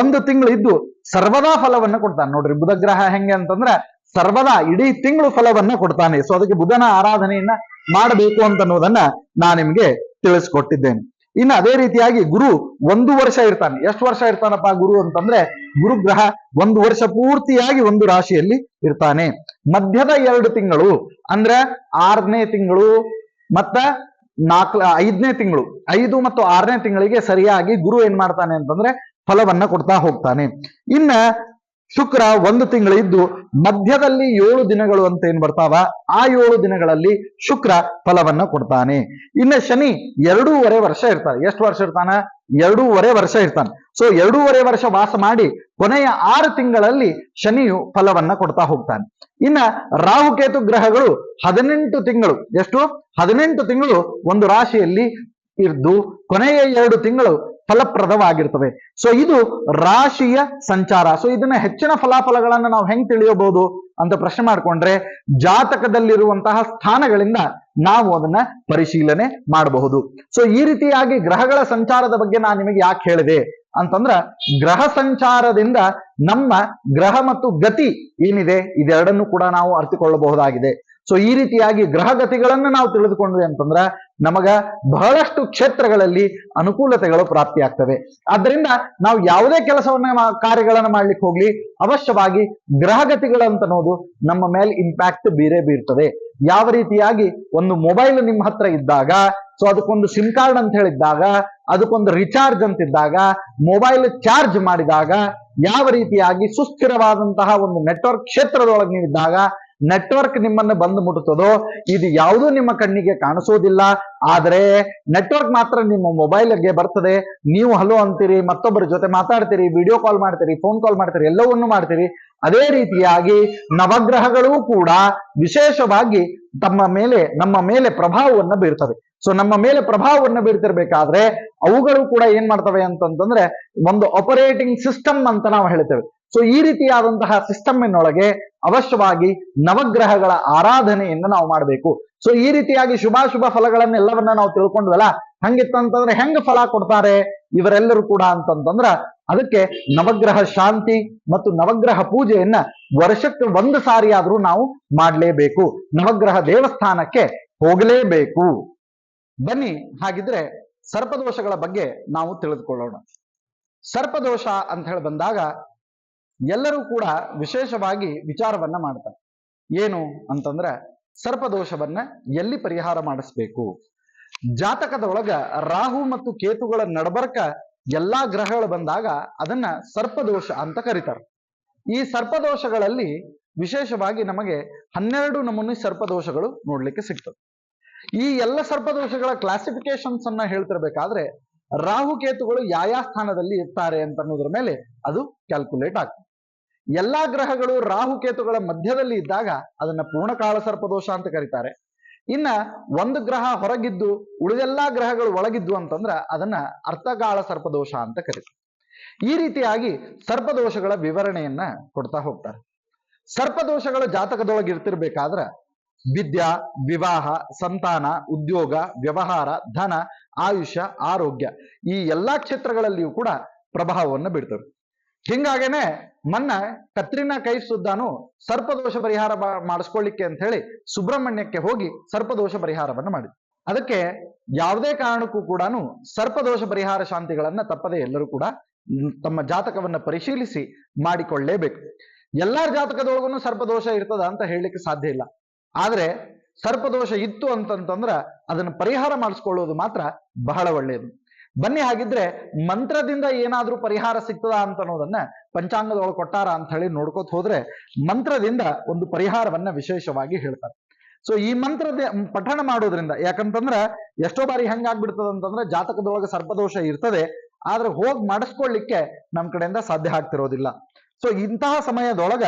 ಒಂದು ತಿಂಗಳು ಇದ್ದು ಸರ್ವದಾ ಫಲವನ್ನ ಕೊಡ್ತಾನೆ. ನೋಡ್ರಿ, ಬುಧ ಗ್ರಹ ಹೆಂಗೆ ಅಂತಂದ್ರ ಸರ್ವದಾ ಇಡೀ ತಿಂಗಳು ಫಲವನ್ನ ಕೊಡ್ತಾನೆ. ಸೊ ಅದಕ್ಕೆ ಬುಧನ ಆರಾಧನೆಯನ್ನ ಮಾಡಬೇಕು ಅಂತ ಅನ್ನೋದನ್ನ ನಾನು ನಿಮ್ಗೆ ತಿಳಿಸ್ಕೊಟ್ಟಿದ್ದೇನೆ. ಇನ್ನು ಅದೇ ರೀತಿಯಾಗಿ ಗುರು ಒಂದು ವರ್ಷ ಇರ್ತಾನೆ. ಎಷ್ಟು ವರ್ಷ ಇರ್ತಾನಪ್ಪ ಗುರು ಅಂತಂದ್ರೆ ಗುರು ಗ್ರಹ ಒಂದು ವರ್ಷ ಪೂರ್ತಿಯಾಗಿ ಒಂದು ರಾಶಿಯಲ್ಲಿ ಇರ್ತಾನೆ. ಮಧ್ಯದ ಎರಡು ತಿಂಗಳು ಅಂದ್ರೆ ಆರನೇ ತಿಂಗಳು ಮತ್ತ ನಾಲ್ಕ, ಐದನೇ ತಿಂಗಳು. ಐದು ಮತ್ತು ಆರನೇ ತಿಂಗಳಿಗೆ ಸರಿಯಾಗಿ ಗುರು ಏನ್ ಮಾಡ್ತಾನೆ ಅಂತಂದ್ರೆ ಫಲವನ್ನ ಕೊಡ್ತಾ ಹೋಗ್ತಾನೆ. ಇನ್ನ ಶುಕ್ರ ಒಂದು ತಿಂಗಳು ಇದ್ದು ಮಧ್ಯದಲ್ಲಿ ಏಳು ದಿನಗಳು ಅಂತ ಏನ್ ಬರ್ತಾವ? ಆ ಏಳು ದಿನಗಳಲ್ಲಿ ಶುಕ್ರ ಫಲವನ್ನ ಕೊಡ್ತಾನೆ. ಇನ್ನ ಶನಿ ಎರಡೂವರೆ ವರ್ಷ ಇರ್ತಾನೆ. ಎಷ್ಟು ವರ್ಷ ಇರ್ತಾನ? ಎರಡೂವರೆ ವರ್ಷ ಇರ್ತಾನೆ. ಸೊ ಎರಡೂವರೆ ವರ್ಷ ವಾಸ ಮಾಡಿ ಕೊನೆಯ ಆರು ತಿಂಗಳಲ್ಲಿ ಶನಿಯು ಫಲವನ್ನ ಕೊಡ್ತಾ ಹೋಗ್ತಾನೆ. ಇನ್ನ ರಾಹುಕೇತು ಗ್ರಹಗಳು ಹದಿನೆಂಟು ತಿಂಗಳು. ಎಷ್ಟು? ಹದಿನೆಂಟು ತಿಂಗಳು ಒಂದು ರಾಶಿಯಲ್ಲಿ ಇದ್ದು ಕೊನೆಯ ಎರಡು ತಿಂಗಳು ಫಲಪ್ರದವಾಗಿರ್ತವೆ. ಸೊ ಇದು ರಾಶಿಯ ಸಂಚಾರ. ಸೊ ಇದನ್ನ ಹೆಚ್ಚಿನ ಫಲಾಫಲಗಳನ್ನು ನಾವು ಹೆಂಗ್ ತಿಳಿಯಬಹುದು ಅಂತ ಪ್ರಶ್ನೆ ಮಾಡ್ಕೊಂಡ್ರೆ, ಜಾತಕದಲ್ಲಿರುವಂತಹ ಸ್ಥಾನಗಳಿಂದ ನಾವು ಅದನ್ನ ಪರಿಶೀಲನೆ ಮಾಡಬಹುದು. ಸೊ ಈ ರೀತಿಯಾಗಿ ಗ್ರಹಗಳ ಸಂಚಾರದ ಬಗ್ಗೆ ನಾನು ನಿಮಗೆ ಯಾಕೆ ಹೇಳಿದೆ ಅಂತಂದ್ರ, ಗ್ರಹ ಸಂಚಾರದಿಂದ ನಮ್ಮ ಗ್ರಹ ಮತ್ತು ಗತಿ ಏನಿದೆ, ಇದೆರಡನ್ನು ಕೂಡ ನಾವು ಅರ್ಥಕೊಳ್ಳಬಹುದಾಗಿದೆ ಸೊ ಈ ರೀತಿಯಾಗಿ ಗ್ರಹಗತಿಗಳನ್ನು ನಾವು ತಿಳಿದುಕೊಂಡ್ವಿ ಅಂತಂದ್ರ ನಮಗ ಬಹಳಷ್ಟು ಕ್ಷೇತ್ರಗಳಲ್ಲಿ ಅನುಕೂಲತೆಗಳು ಪ್ರಾಪ್ತಿಯಾಗ್ತವೆ ಆದ್ರಿಂದ ನಾವು ಯಾವುದೇ ಕೆಲಸವನ್ನ ಕಾರ್ಯಗಳನ್ನು ಮಾಡ್ಲಿಕ್ಕೆ ಹೋಗ್ಲಿ, ಅವಶ್ಯವಾಗಿ ಗ್ರಹಗತಿಗಳಂತ ಅನ್ನೋದು ನಮ್ಮ ಮೇಲೆ ಇಂಪ್ಯಾಕ್ಟ್ ಬೀರೇ ಬೀರ್ತದೆ. ಯಾವ ರೀತಿಯಾಗಿ ಒಂದು ಮೊಬೈಲ್ ನಿಮ್ಮ ಹತ್ರ ಇದ್ದಾಗ ಸೊ ಅದಕ್ಕೊಂದು ಸಿಮ್ ಕಾರ್ಡ್ ಅಂತ ಹೇಳಿದ್ದಾಗ, ಅದಕ್ಕೊಂದು ರಿಚಾರ್ಜ್ ಅಂತಿದ್ದಾಗ ಮೊಬೈಲ್ ಚಾರ್ಜ್ ಮಾಡಿದಾಗ, ಯಾವ ರೀತಿಯಾಗಿ ಸುಸ್ಥಿರವಾದಂತಹ ಒಂದು ನೆಟ್ವರ್ಕ್ ಕ್ಷೇತ್ರದೊಳಗೆ ನೀವಿದ್ದಾಗ ನೆಟ್ವರ್ಕ್ ನಿಮ್ಮನ್ನ ಬಂದು ಮುಟ್ಟುತ್ತದೋ ಇದು ಯಾವುದೂ ನಿಮ್ಮ ಕಣ್ಣಿಗೆ ಕಾಣಿಸೋದಿಲ್ಲ. ಆದರೆ ನೆಟ್ವರ್ಕ್ ಮಾತ್ರ ನಿಮ್ಮ ಮೊಬೈಲ್ಗೆ ಬರ್ತದೆ. ನೀವು ಹಲೋ ಅಂತೀರಿ, ಮತ್ತೊಬ್ಬರ ಜೊತೆ ಮಾತಾಡ್ತೀರಿ, ವಿಡಿಯೋ ಕಾಲ್ ಮಾಡ್ತೀರಿ, ಫೋನ್ ಕಾಲ್ ಮಾಡ್ತೀರಿ, ಎಲ್ಲವನ್ನು ಮಾಡ್ತೀರಿ. ಅದೇ ರೀತಿಯಾಗಿ ನವಗ್ರಹಗಳು ಕೂಡ ವಿಶೇಷವಾಗಿ ತಮ್ಮ ಮೇಲೆ, ನಮ್ಮ ಮೇಲೆ ಪ್ರಭಾವವನ್ನು ಬೀರ್ತವೆ. ಸೊ ನಮ್ಮ ಮೇಲೆ ಪ್ರಭಾವವನ್ನು ಬೀರ್ತಿರ್ಬೇಕಾದ್ರೆ ಅವುಗಳು ಕೂಡ ಏನ್ ಮಾಡ್ತವೆ ಅಂತಂತಂದ್ರೆ ಒಂದು ಆಪರೇಟಿಂಗ್ ಸಿಸ್ಟಮ್ ಅಂತ ನಾವು ಹೇಳ್ತೇವೆ. ಸೊ ಈ ರೀತಿಯಾದಂತಹ ಸಿಸ್ಟಮ್ನೊಳಗೆ ಅವಶ್ಯವಾಗಿ ನವಗ್ರಹಗಳ ಆರಾಧನೆಯನ್ನು ನಾವು ಮಾಡಬೇಕು. ಸೊ ಈ ರೀತಿಯಾಗಿ ಶುಭಾಶುಭ ಫಲಗಳನ್ನೆಲ್ಲವನ್ನ ನಾವು ತಿಳ್ಕೊಂಡ್ವಲ್ಲ ಹಂಗಿತ್ತಂತಂದ್ರೆ ಹೆಂಗ ಫಲ ಕೊಡ್ತಾರೆ ಇವರೆಲ್ಲರೂ ಕೂಡ ಅಂತಂತಂದ್ರ ಅದಕ್ಕೆ ನವಗ್ರಹ ಶಾಂತಿ ಮತ್ತು ನವಗ್ರಹ ಪೂಜೆಯನ್ನ ವರ್ಷಕ್ಕೆ ಒಂದು ಸಾರಿ ಆದ್ರೂ ನಾವು ಮಾಡಲೇಬೇಕು. ನವಗ್ರಹ ದೇವಸ್ಥಾನಕ್ಕೆ ಹೋಗಲೇಬೇಕು. ಬನ್ನಿ, ಹಾಗಿದ್ರೆ ಸರ್ಪದೋಷಗಳ ಬಗ್ಗೆ ನಾವು ತಿಳಿದುಕೊಳ್ಳೋಣ. ಸರ್ಪದೋಷ ಅಂತ ಹೇಳಿ ಬಂದಾಗ ಎಲ್ಲರೂ ಕೂಡ ವಿಶೇಷವಾಗಿ ವಿಚಾರವನ್ನ ಮಾಡ್ತಾರೆ. ಏನು ಅಂತಂದ್ರೆ ಸರ್ಪದೋಷವನ್ನ ಎಲ್ಲಿ ಪರಿಹಾರ ಮಾಡಿಸ್ಬೇಕು? ಜಾತಕದೊಳಗ ರಾಹು ಮತ್ತು ಕೇತುಗಳ ನಡಬರ್ಕ ಎಲ್ಲಾ ಗ್ರಹಗಳು ಬಂದಾಗ ಅದನ್ನ ಸರ್ಪದೋಷ ಅಂತ ಕರೀತಾರೆ. ಈ ಸರ್ಪದೋಷಗಳಲ್ಲಿ ವಿಶೇಷವಾಗಿ ನಮಗೆ ಹನ್ನೆರಡು ನಮೂನಿ ಸರ್ಪದೋಷಗಳು ನೋಡ್ಲಿಕ್ಕೆ ಸಿಗ್ತದೆ. ಈ ಎಲ್ಲ ಸರ್ಪದೋಷಗಳ ಕ್ಲಾಸಿಫಿಕೇಶನ್ಸ್ ಅನ್ನ ಹೇಳ್ತಿರ್ಬೇಕಾದ್ರೆ ರಾಹು ಕೇತುಗಳು ಯಾವ ಸ್ಥಾನದಲ್ಲಿ ಇರ್ತಾರೆ ಅಂತ ಅನ್ನೋದ್ರ ಮೇಲೆ ಅದು ಕ್ಯಾಲ್ಕುಲೇಟ್ ಆಗ್ತದೆ. ಎಲ್ಲಾ ಗ್ರಹಗಳು ರಾಹು ಕೇತುಗಳ ಮಧ್ಯದಲ್ಲಿ ಇದ್ದಾಗ ಅದನ್ನ ಪೂರ್ಣಕಾಳ ಸರ್ಪದೋಷ ಅಂತ ಕರೀತಾರೆ. ಇನ್ನ ಒಂದು ಗ್ರಹ ಹೊರಗಿದ್ದು ಉಳಿದೆಲ್ಲಾ ಗ್ರಹಗಳು ಒಳಗಿದ್ದು ಅಂತಂದ್ರ ಅದನ್ನ ಅರ್ಥಕಾಳ ಸರ್ಪದೋಷ ಅಂತ ಕರೀತಾರೆ. ಈ ರೀತಿಯಾಗಿ ಸರ್ಪದೋಷಗಳ ವಿವರಣೆಯನ್ನ ಕೊಡ್ತಾ ಹೋಗ್ತಾರೆ. ಸರ್ಪದೋಷಗಳ ಜಾತಕದೊಳಗೆ ಇರ್ತಿರ್ಬೇಕಾದ್ರ ವಿದ್ಯಾ, ವಿವಾಹ, ಸಂತಾನ, ಉದ್ಯೋಗ, ವ್ಯವಹಾರ, ಧನ, ಆಯುಷ್ಯ, ಆರೋಗ್ಯ ಈ ಎಲ್ಲಾ ಕ್ಷೇತ್ರಗಳಲ್ಲಿಯೂ ಕೂಡ ಪ್ರಭಾವವನ್ನು ಬೀಳ್ತವೆ. ಹಿಂಗಾಗೇನೆ ಮನ್ನ ಕತ್ರಿನ ಕೈ ಸುದ್ದಾನು ಸರ್ಪದೋಷ ಪರಿಹಾರ ಮಾಡಿಸ್ಕೊಳ್ಳಿಕ್ಕೆ ಅಂತ ಹೇಳಿ ಸುಬ್ರಹ್ಮಣ್ಯಕ್ಕೆ ಹೋಗಿ ಸರ್ಪದೋಷ ಪರಿಹಾರವನ್ನು ಮಾಡಿ ಅದಕ್ಕೆ ಯಾವುದೇ ಕಾರಣಕ್ಕೂ ಕೂಡ ಸರ್ಪದೋಷ ಪರಿಹಾರ ಶಾಂತಿಗಳನ್ನ ತಪ್ಪದೆ ಎಲ್ಲರೂ ಕೂಡ ತಮ್ಮ ಜಾತಕವನ್ನ ಪರಿಶೀಲಿಸಿ ಮಾಡಿಕೊಳ್ಳೇಬೇಕು. ಎಲ್ಲಾರ ಜಾತಕದೊಳಗೂ ಸರ್ಪದೋಷ ಇರ್ತದ ಅಂತ ಹೇಳಲಿಕ್ಕೆ ಸಾಧ್ಯ ಇಲ್ಲ. ಆದ್ರೆ ಸರ್ಪದೋಷ ಇತ್ತು ಅಂತಂತಂದ್ರ ಅದನ್ನ ಪರಿಹಾರ ಮಾಡಿಸ್ಕೊಳ್ಳೋದು ಮಾತ್ರ ಬಹಳ ಒಳ್ಳೆಯದು ಬನ್ನಿ ಹಾಗಿದ್ರೆ ಮಂತ್ರದಿಂದ ಏನಾದ್ರೂ ಪರಿಹಾರ ಸಿಗ್ತದ ಅಂತ ಅನ್ನೋದನ್ನ ಪಂಚಾಂಗದೊಳಗೆ ಕೊಟ್ಟಾರ ಅಂತ ಹೇಳಿ ನೋಡ್ಕೋತ ಹೋದ್ರೆ ಮಂತ್ರದಿಂದ ಒಂದು ಪರಿಹಾರವನ್ನ ವಿಶೇಷವಾಗಿ ಹೇಳ್ತಾರೆ. ಸೊ ಈ ಮಂತ್ರದ ಪಠಣ ಮಾಡೋದ್ರಿಂದ ಯಾಕಂತಂದ್ರ ಎಷ್ಟೋ ಬಾರಿ ಹೆಂಗಾಗ್ಬಿಡ್ತದ ಅಂತಂದ್ರೆ ಜಾತಕದೊಳಗೆ ಸರ್ಪದೋಷ ಇರ್ತದೆ, ಆದ್ರೆ ಹೋಗಿ ಮಾಡಿಸ್ಕೊಳ್ಳಿಕ್ಕೆ ನಮ್ ಕಡೆಯಿಂದ ಸಾಧ್ಯ ಆಗ್ತಿರೋದಿಲ್ಲ. ಸೊ ಇಂತಹ ಸಮಯದೊಳಗ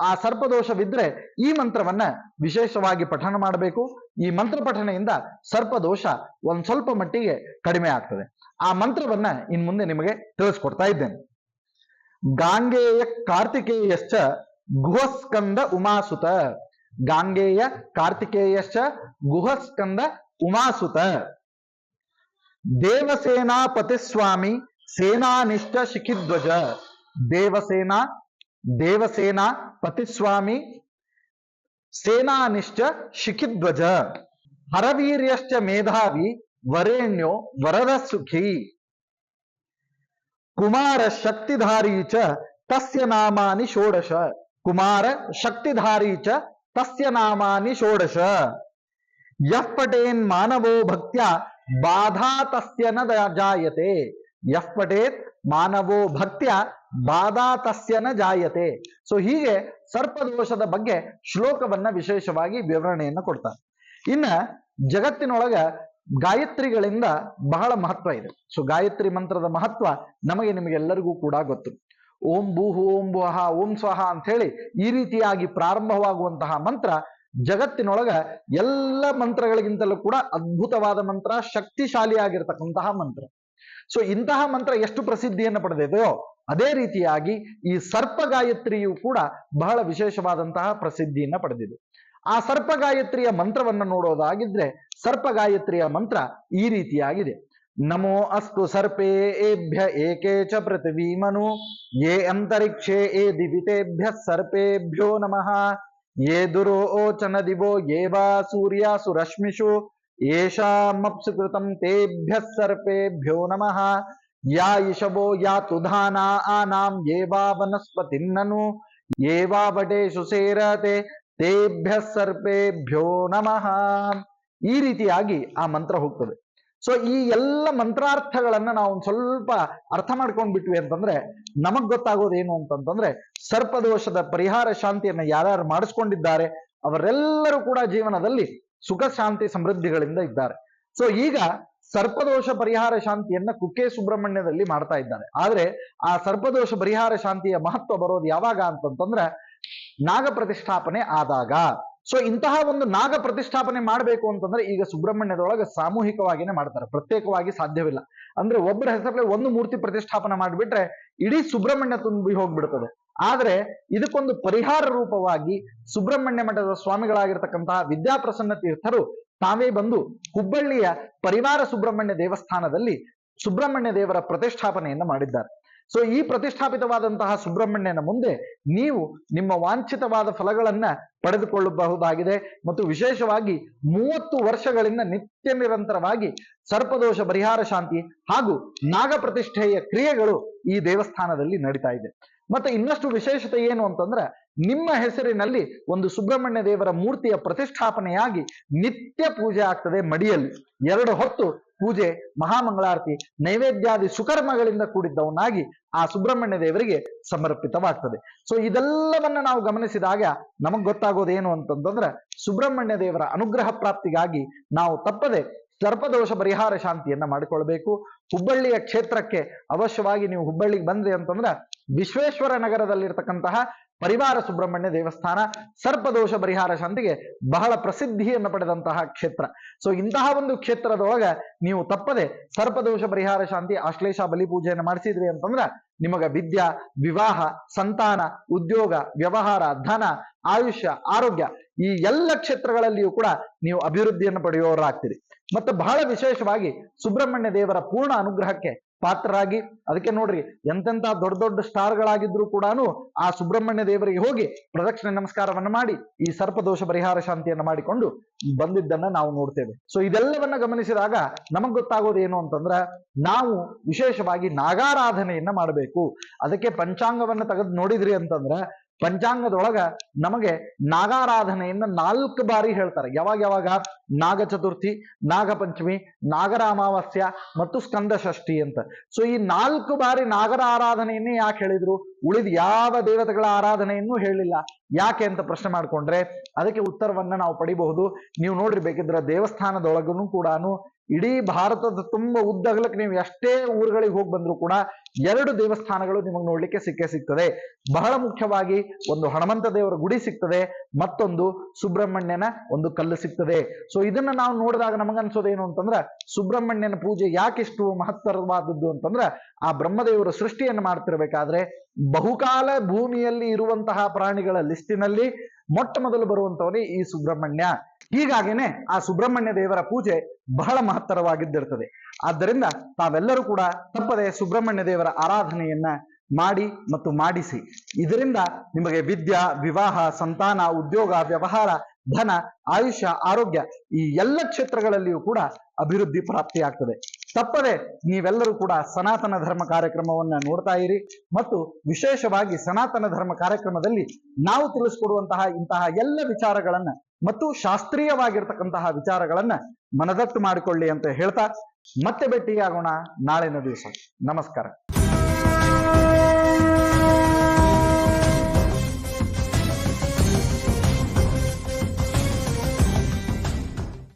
ಆ ಸರ್ಪದೋಷವಿದ್ರೆ ಈ ಮಂತ್ರವನ್ನ ವಿಶೇಷವಾಗಿ ಪಠಣ ಮಾಡಬೇಕು. ಈ ಮಂತ್ರ ಪಠಣೆಯಿಂದ ಸರ್ಪದೋಷ ಒಂದ್ ಸ್ವಲ್ಪ ಮಟ್ಟಿಗೆ ಕಡಿಮೆ ಆಗ್ತದೆ. ಆ ಮಂತ್ರವನ್ನ ಇನ್ ಮುಂದೆ ನಿಮಗೆ ತಿಳಿಸ್ಕೊಡ್ತಾ ಇದ್ದೇನೆ. ಗಾಂಗೇಯ ಕಾರ್ತಿಕೇಯಶ್ಚ ಗುಹಸ್ಕಂದ ಉಮಾಸುತ. ಗಾಂಗೇಯ ಕಾರ್ತಿಕೇಯಶ್ಚ ಗುಹಸ್ಕಂದ ಉಮಾಸುತ. ದೇವಸೇನಾಪತಿ ಸ್ವಾಮಿ ಸೇನಾನಿಷ್ಠ ಶಿಖಿಧ್ವಜ. देवसेना देवसेना पतिस्वामी, सेनानिश्च शिखिध्वज हरवीर्यश्च मेधावी, वरेण्यो वरद सुखी कुमार शक्तिधारी च तस्य नामानि षोडश। कुमार शक्तिधारी च तस्य नामानि षोडश। यः पटेन् मानवो भक्त्या, बाधा तस्य न जायते। यः पटेत् मानवो भक्त्या ಬಾಧಾ ತಸ್ಯನ ಜಾಯತೆ. ಸೊ ಹೀಗೆ ಸರ್ಪದೋಷದ ಬಗ್ಗೆ ಶ್ಲೋಕವನ್ನ ವಿಶೇಷವಾಗಿ ವಿವರಣೆಯನ್ನು ಕೊಡ್ತಾರೆ. ಇನ್ನ ಜಗತ್ತಿನೊಳಗ ಗಾಯತ್ರಿಗಳಿಂದ ಬಹಳ ಮಹತ್ವ ಇದೆ. ಸೊ ಗಾಯತ್ರಿ ಮಂತ್ರದ ಮಹತ್ವ ನಮಗೆ ನಿಮಗೆಲ್ಲರಿಗೂ ಕೂಡ ಗೊತ್ತು. ಓಂ ಭೂಹು, ಓಂ ಭುಹ ಓಂ ಸ್ವಹ ಅಂತ ಹೇಳಿ ಈ ರೀತಿಯಾಗಿ ಪ್ರಾರಂಭವಾಗುವಂತಹ ಮಂತ್ರ ಜಗತ್ತಿನೊಳಗ ಎಲ್ಲ ಮಂತ್ರಗಳಿಗಿಂತಲೂ ಕೂಡ ಅದ್ಭುತವಾದ ಮಂತ್ರ, ಶಕ್ತಿಶಾಲಿಯಾಗಿರ್ತಕ್ಕಂತಹ ಮಂತ್ರ. ಸೊ ಇಂತಹ ಮಂತ್ರ ಎಷ್ಟು ಪ್ರಸಿದ್ಧಿಯನ್ನು ಪಡೆದಿದೆಯೋ ಅದೇ ರೀತಿಯಾಗಿ ಈ ಸರ್ಪ ಗಾಯತ್ರಿಯು ಕೂಡ ಬಹಳ ವಿಶೇಷವಾದಂತಹ ಪ್ರಸಿದ್ಧಿಯನ್ನ ಪಡೆದಿದೆ. ಆ ಸರ್ಪಗಾಯತ್ರಿಯ ಮಂತ್ರವನ್ನು ನೋಡೋದಾಗಿದ್ರೆ ಸರ್ಪಗಾಯತ್ರಿಯ ಮಂತ್ರ ಈ ರೀತಿಯಾಗಿದೆ. ನಮೋ ಅಸ್ತು ಸರ್ಪೇ ಏಭ್ಯ ಏಕೆ ಚ ಪೃಥ್ವೀಮನು ಏ ಅಂತರಿಕ್ಷೇ ಏ ದಿವಿತೇಭ್ಯ ಸರ್ಪೇಭ್ಯೋ ನಮಃ, ಯೇ ಚನ ದಿವೋ ಯೇ ವಾ ಸೂರ್ಯಾಸು ಕೃತಂ ತೇಭ್ಯ ಸರ್ಪೇಭ್ಯೋ ನಮಃ ಯಾ ಇಷವೋ ಯಾ ತುಧಾನ ಆನಾಂ ಏವಾ ವನಸ್ಪತಿನ್ನನು ಏವಾ ಬಟೇಶು ಸೇರತೆ, ತೇಭ್ಯ ಸರ್ಪೇಭ್ಯೋ ನಮಃ. ಈ ರೀತಿಯಾಗಿ ಆ ಮಂತ್ರ ಹೋಗ್ತದೆ. ಸೊ ಈ ಎಲ್ಲ ಮಂತ್ರಾರ್ಥಗಳನ್ನ ನಾವು ಒಂದ್ ಸ್ವಲ್ಪ ಅರ್ಥ ಮಾಡ್ಕೊಂಡ್ಬಿಟ್ವಿ ಅಂತಂದ್ರೆ, ನಮಗ್ ಗೊತ್ತಾಗೋದೇನು ಅಂತಂತಂದ್ರೆ, ಸರ್ಪದೋಷದ ಪರಿಹಾರ ಶಾಂತಿಯನ್ನ ಯಾರ್ಯಾರು ಮಾಡಿಸ್ಕೊಂಡಿದ್ದಾರೆ, ಅವರೆಲ್ಲರೂ ಕೂಡ ಜೀವನದಲ್ಲಿ ಸುಖ, ಶಾಂತಿ, ಸಮೃದ್ಧಿಗಳಿಂದ ಇದ್ದಾರೆ. ಸೊ ಈಗ ಸರ್ಪದೋಷ ಪರಿಹಾರ ಶಾಂತಿಯನ್ನ ಕುಕ್ಕೆ ಸುಬ್ರಹ್ಮಣ್ಯದಲ್ಲಿ ಮಾಡ್ತಾ ಇದ್ದಾರೆ. ಆದ್ರೆ ಆ ಸರ್ಪದೋಷ ಪರಿಹಾರ ಶಾಂತಿಯ ಮಹತ್ವ ಬರೋದು ಯಾವಾಗ ಅಂತಂತಂದ್ರೆ ನಾಗ ಪ್ರತಿಷ್ಠಾಪನೆ ಆದಾಗ. ಸೊ ಇಂತಹ ಒಂದು ನಾಗ ಪ್ರತಿಷ್ಠಾಪನೆ ಮಾಡಬೇಕು ಅಂತಂದ್ರೆ ಈಗ ಸುಬ್ರಹ್ಮಣ್ಯದೊಳಗೆ ಸಾಮೂಹಿಕವಾಗಿನೇ ಮಾಡ್ತಾರೆ. ಪ್ರತ್ಯೇಕವಾಗಿ ಸಾಧ್ಯವಿಲ್ಲ. ಅಂದ್ರೆ ಒಬ್ಬರ ಹೆಸರಲ್ಲೇ ಒಂದು ಮೂರ್ತಿ ಪ್ರತಿಷ್ಠಾಪನೆ ಮಾಡಿಬಿಟ್ರೆ ಇಡೀ ಸುಬ್ರಹ್ಮಣ್ಯ ತುಂಬಿ ಹೋಗ್ಬಿಡ್ತದೆ. ಆದ್ರೆ ಇದಕ್ಕೊಂದು ಪರಿಹಾರ ರೂಪವಾಗಿ ಸುಬ್ರಹ್ಮಣ್ಯ ಮಠದ ಸ್ವಾಮಿಗಳಾಗಿರ್ತಕ್ಕಂತಹ ವಿದ್ಯಾಪ್ರಸನ್ನ ತೀರ್ಥರು ತಾವೇ ಬಂದು ಹುಬ್ಬಳ್ಳಿಯ ಪರಿವಾರ ಸುಬ್ರಹ್ಮಣ್ಯ ದೇವಸ್ಥಾನದಲ್ಲಿ ಸುಬ್ರಹ್ಮಣ್ಯ ದೇವರ ಪ್ರತಿಷ್ಠಾಪನೆಯನ್ನು ಮಾಡಿದ್ದಾರೆ. ಸೊ ಈ ಪ್ರತಿಷ್ಠಾಪಿತವಾದಂತಹ ಸುಬ್ರಹ್ಮಣ್ಯನ ಮುಂದೆ ನೀವು ನಿಮ್ಮ ವಾಂಛಿತವಾದ ಫಲಗಳನ್ನ ಪಡೆದುಕೊಳ್ಳಬಹುದಾಗಿದೆ ಮತ್ತು ವಿಶೇಷವಾಗಿ ಮೂವತ್ತು ವರ್ಷಗಳಿಂದ ನಿತ್ಯ ನಿರಂತರವಾಗಿ ಸರ್ಪದೋಷ ಪರಿಹಾರ ಶಾಂತಿ ಹಾಗೂ ನಾಗ ಪ್ರತಿಷ್ಠೆಯ ಕ್ರಿಯೆಗಳು ಈ ದೇವಸ್ಥಾನದಲ್ಲಿ ನಡೀತಾ ಇದೆ. ಮತ್ತೆ ಇನ್ನಷ್ಟು ವಿಶೇಷತೆ ಏನು ಅಂತಂದ್ರೆ ನಿಮ್ಮ ಹೆಸರಿನಲ್ಲಿ ಒಂದು ಸುಬ್ರಹ್ಮಣ್ಯ ದೇವರ ಮೂರ್ತಿಯ ಪ್ರತಿಷ್ಠಾಪನೆಯಾಗಿ ನಿತ್ಯ ಪೂಜೆ ಆಗ್ತದೆ ಮಡಿಯಲ್ಲಿ. ಎರಡು ಹೊತ್ತು ಪೂಜೆ, ಮಹಾಮಂಗಳಾರತಿ, ನೈವೇದ್ಯಾದಿ ಸುಕರ್ಮಗಳಿಂದ ಕೂಡಿದ್ದವನಾಗಿ ಆ ಸುಬ್ರಹ್ಮಣ್ಯ ದೇವರಿಗೆ ಸಮರ್ಪಿತವಾಗ್ತದೆ. ಸೊ ಇದೆಲ್ಲವನ್ನ ನಾವು ಗಮನಿಸಿದಾಗ ನಮಗ್ ಗೊತ್ತಾಗೋದೇನು ಅಂತಂತಂದ್ರೆ ಸುಬ್ರಹ್ಮಣ್ಯ ದೇವರ ಅನುಗ್ರಹ ಪ್ರಾಪ್ತಿಗಾಗಿ ನಾವು ತಪ್ಪದೆ ಸರ್ಪದೋಷ ಪರಿಹಾರ ಶಾಂತಿಯನ್ನ ಮಾಡಿಕೊಳ್ಬೇಕು. ಹುಬ್ಬಳ್ಳಿಯ ಕ್ಷೇತ್ರಕ್ಕೆ ಅವಶ್ಯವಾಗಿ ನೀವು ಹುಬ್ಬಳ್ಳಿಗೆ ಬಂದ್ರಿ ಅಂತಂದ್ರೆ ವಿಶ್ವೇಶ್ವರ ನಗರದಲ್ಲಿರ್ತಕ್ಕಂತಹ ಪರಿವಾರ ಸುಬ್ರಹ್ಮಣ್ಯ ದೇವಸ್ಥಾನ, ಸರ್ಪದೋಷ ಪರಿಹಾರ ಶಾಂತಿಗೆ ಬಹಳ ಪ್ರಸಿದ್ಧಿಯನ್ನು ಪಡೆದಂತಹ ಕ್ಷೇತ್ರ. ಸೊ ಇಂತಹ ಒಂದು ಕ್ಷೇತ್ರದೊಳಗ ನೀವು ತಪ್ಪದೆ ಸರ್ಪದೋಷ ಪರಿಹಾರ ಶಾಂತಿ, ಆಶ್ಲೇಷ ಬಲಿ ಪೂಜೆಯನ್ನು ಮಾಡಿಸಿದ್ರಿ ಅಂತಂದ್ರ ನಿಮಗ ವಿದ್ಯಾ, ವಿವಾಹ, ಸಂತಾನ, ಉದ್ಯೋಗ, ವ್ಯವಹಾರ, ಧನ, ಆಯುಷ್ಯ, ಆರೋಗ್ಯ ಈ ಎಲ್ಲ ಕ್ಷೇತ್ರಗಳಲ್ಲಿಯೂ ಕೂಡ ನೀವು ಅಭಿವೃದ್ಧಿಯನ್ನು ಪಡೆಯುವವರಾಗ್ತೀರಿ ಮತ್ತು ಬಹಳ ವಿಶೇಷವಾಗಿ ಸುಬ್ರಹ್ಮಣ್ಯ ದೇವರ ಪೂರ್ಣ ಅನುಗ್ರಹಕ್ಕೆ ಪಾತ್ರರಾಗಿ, ಅದಕ್ಕೆ ನೋಡ್ರಿ ಎಂತೆಂತ ದೊಡ್ಡ ದೊಡ್ಡ ಸ್ಟಾರ್ಗಳಾಗಿದ್ರು ಕೂಡ ಆ ಸುಬ್ರಹ್ಮಣ್ಯ ದೇವರಿಗೆ ಹೋಗಿ ಪ್ರದಕ್ಷಿಣೆ ನಮಸ್ಕಾರವನ್ನು ಮಾಡಿ, ಈ ಸರ್ಪದೋಷ ಪರಿಹಾರ ಶಾಂತಿಯನ್ನ ಮಾಡಿಕೊಂಡು ಬಂದಿದ್ದನ್ನ ನಾವು ನೋಡ್ತೇವೆ. ಸೊ ಇದೆಲ್ಲವನ್ನ ಗಮನಿಸಿದಾಗ ನಮಗ್ ಗೊತ್ತಾಗೋದು ಏನು ಅಂತಂದ್ರ, ನಾವು ವಿಶೇಷವಾಗಿ ನಾಗಾರಾಧನೆಯನ್ನ ಮಾಡಬೇಕು. ಅದಕ್ಕೆ ಪಂಚಾಂಗವನ್ನ ತೆಗೆದು ನೋಡಿದ್ರಿ ಅಂತಂದ್ರ ಪಂಚಾಂಗದೊಳಗ ನಮಗೆ ನಾಗಾರಾಧನೆಯನ್ನ ನಾಲ್ಕು ಬಾರಿ ಹೇಳ್ತಾರೆ. ಯಾವಾಗ ಯಾವಾಗ? ನಾಗ ಚತುರ್ಥಿ ನಾಗಪಂಚಮಿ ನಾಗರ ಅಮಾವಾಸ್ಯ ಮತ್ತು ಸ್ಕಂದ ಷಷ್ಠಿ ಅಂತ. ಸೊ ಈ ನಾಲ್ಕು ಬಾರಿ ನಾಗರ ಆರಾಧನೆಯನ್ನೇ ಯಾಕೆ ಹೇಳಿದ್ರು? ಉಳಿದ ಯಾವ ದೇವತೆಗಳ ಆರಾಧನೆಯನ್ನು ಹೇಳಿಲ್ಲ. ಯಾಕೆ ಅಂತ ಪ್ರಶ್ನೆ ಮಾಡ್ಕೊಂಡ್ರೆ, ಅದಕ್ಕೆ ಉತ್ತರವನ್ನ ನಾವು ಪಡಿಬಹುದು. ನೀವು ನೋಡ್ರಿ, ಬೇಕಿದ್ರೆ ದೇವಸ್ಥಾನದೊಳಗೂ ಕೂಡ ಇಡೀ ಭಾರತದ ತುಂಬ ಉದ್ದಗಲಕ್ಕೆ ನೀವು ಎಷ್ಟೇ ಊರುಗಳಿಗೆ ಹೋಗಿ ಬಂದ್ರು ಕೂಡ ಎರಡು ದೇವಸ್ಥಾನಗಳು ನಿಮಗೆ ನೋಡ್ಲಿಕ್ಕೆ ಸಿಕ್ಕೇ ಸಿಗ್ತದೆ. ಬಹಳ ಮುಖ್ಯವಾಗಿ ಒಂದು ಹನುಮಂತ ದೇವರ ಗುಡಿ ಸಿಗ್ತದೆ, ಮತ್ತೊಂದು ಸುಬ್ರಹ್ಮಣ್ಯನ ಒಂದು ಕಲ್ಲು ಸಿಗ್ತದೆ. ಸೊ ಇದನ್ನ ನಾವು ನೋಡಿದಾಗ ನಮಗನ್ಸೋದೇನು ಅಂತಂದ್ರ, ಸುಬ್ರಹ್ಮಣ್ಯನ ಪೂಜೆ ಯಾಕಿಷ್ಟು ಮಹತ್ತರವಾದದ್ದು ಅಂತಂದ್ರ, ಆ ಬ್ರಹ್ಮದೇವರ ಸೃಷ್ಟಿಯನ್ನು ಮಾಡ್ತಿರ್ಬೇಕಾದ್ರೆ, ಬಹುಕಾಲ ಭೂಮಿಯಲ್ಲಿ ಇರುವಂತಹ ಪ್ರಾಣಿಗಳ ಲಿಸ್ಟಿನಲ್ಲಿ ಮೊಟ್ಟ ಮೊದಲು ಬರುವಂತವನೇ ಈ ಸುಬ್ರಹ್ಮಣ್ಯ. ಹೀಗಾಗಿನೇ ಆ ಸುಬ್ರಹ್ಮಣ್ಯ ದೇವರ ಪೂಜೆ ಬಹಳ ಮಹತ್ತರವಾಗಿದ್ದಿರ್ತದೆ. ಆದ್ದರಿಂದ ತಾವೆಲ್ಲರೂ ಕೂಡ ತಪ್ಪದೆ ಸುಬ್ರಹ್ಮಣ್ಯ ದೇವರ ಆರಾಧನೆಯನ್ನ ಮಾಡಿ ಮತ್ತು ಮಾಡಿಸಿ. ಇದರಿಂದ ನಿಮಗೆ ವಿದ್ಯಾ, ವಿವಾಹ, ಸಂತಾನ, ಉದ್ಯೋಗ, ವ್ಯವಹಾರ, ಧನ, ಆಯುಷ್ಯ, ಆರೋಗ್ಯ ಈ ಎಲ್ಲ ಕ್ಷೇತ್ರಗಳಲ್ಲಿಯೂ ಕೂಡ ಅಭಿವೃದ್ಧಿ ಪ್ರಾಪ್ತಿಯಾಗ್ತದೆ. ತಪ್ಪದೆ ನೀವೆಲ್ಲರೂ ಕೂಡ ಸನಾತನ ಧರ್ಮ ಕಾರ್ಯಕ್ರಮವನ್ನ ನೋಡ್ತಾ ಇರಿ ಮತ್ತು ವಿಶೇಷವಾಗಿ ಸನಾತನ ಧರ್ಮ ಕಾರ್ಯಕ್ರಮದಲ್ಲಿ ನಾವು ತಿಳಿಸ್ಕೊಡುವಂತಹ ಇಂತಹ ಎಲ್ಲ ವಿಚಾರಗಳನ್ನ ಮತ್ತು ಶಾಸ್ತ್ರೀಯವಾಗಿರ್ತಕ್ಕಂತಹ ವಿಚಾರಗಳನ್ನ ಮನದಟ್ಟು ಮಾಡಿಕೊಳ್ಳಿ ಅಂತ ಹೇಳ್ತಾ ಮತ್ತೆ ಭೇಟಿಯಾಗೋಣ ನಾಳಿನ ದಿವಸ. ನಮಸ್ಕಾರ.